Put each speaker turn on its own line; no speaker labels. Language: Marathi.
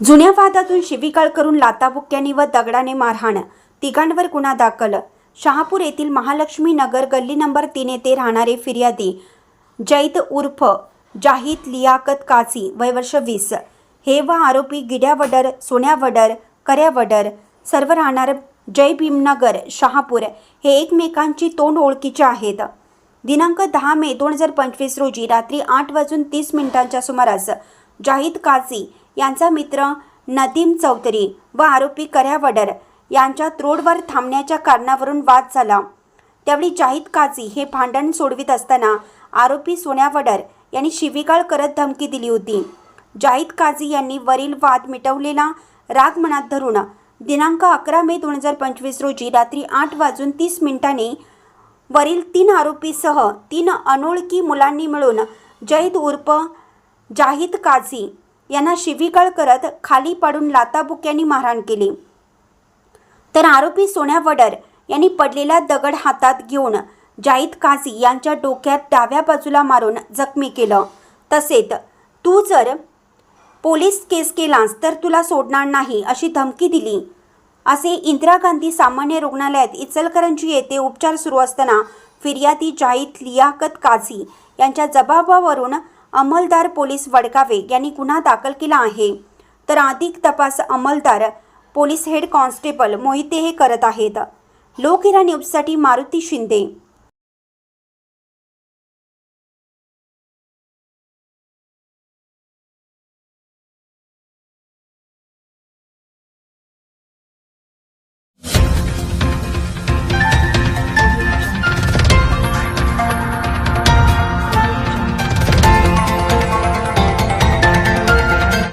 जुन्या वादातून शिवीगाळ करून लाताबुक्क्यांनी व दगडाने मारहाण. तिघांवर गुन्हा दाखल. शहापूर येथील महालक्ष्मी नगर गल्ली नंबर तीन येथे राहणारे फिर्यादी जैद उर्फ जाहीद लियाकत कासी वयवर्ष वीस. हे व आरोपी गिड्या वडर सोन्या वडर कर्या वडर सर्व राहणार जय भीमनगर शहापूर. हे एकमेकांची तोंड ओळखीचे आहेत. दिनांक दहा मे दोन हजार पंचवीस रोजी रात्री आठ वाजून तीस मिनिटांच्या सुमारास जाहीद काझी यांचा मित्र नदीम चौधरी व आरोपी कर्यावडर यांच्या यांच्यात रोडवर थांबण्याच्या कारणावरून वाद झाला. त्यावेळी जाहीद काझी हे भांडण सोडवित असताना आरोपी सोन्यावडर यांनी शिवीगाळ करत धमकी दिली होती. जाहीद काझी यांनी वरील वाद मिटवलेला राग मनात धरून दिनांक अकरा मे दोन हजार पंचवीस रोजी रात्री आठ वाजून तीस मिनिटांनी वरील तीन आरोपीसह तीन अनोळखी मुलांनी मिळून जैद उर्फ जाहीद काझी यांना शिवीगाळ करत खाली पाडून लाताबुक्यांनी मारहाण केली. तर आरोपी सोन्या वडर यांनी पडलेला दगड हातात घेऊन जाहीद काझी यांच्या डोक्यात डाव्या बाजूला मारून जखमी केलं. तसेच तू जर पोलीस केस केलास तर तुला सोडणार नाही अशी धमकी दिली. असे इंदिरा गांधी सामान्य रुग्णालयात इचलकरंजी येथे उपचार सुरू असताना फिर्यादी जाहीद लियाकत काझी यांच्या जबाबावरून अंमलदार पोलीस वडगावे यांनी गुन्हा दाखल केला आहे. तर अधिक तपास अंमलदार पोलीस हेड कॉन्स्टेबल मोहिते हे करत आहेत. लोकहिरा न्यूजसाठी मारुती शिंदे.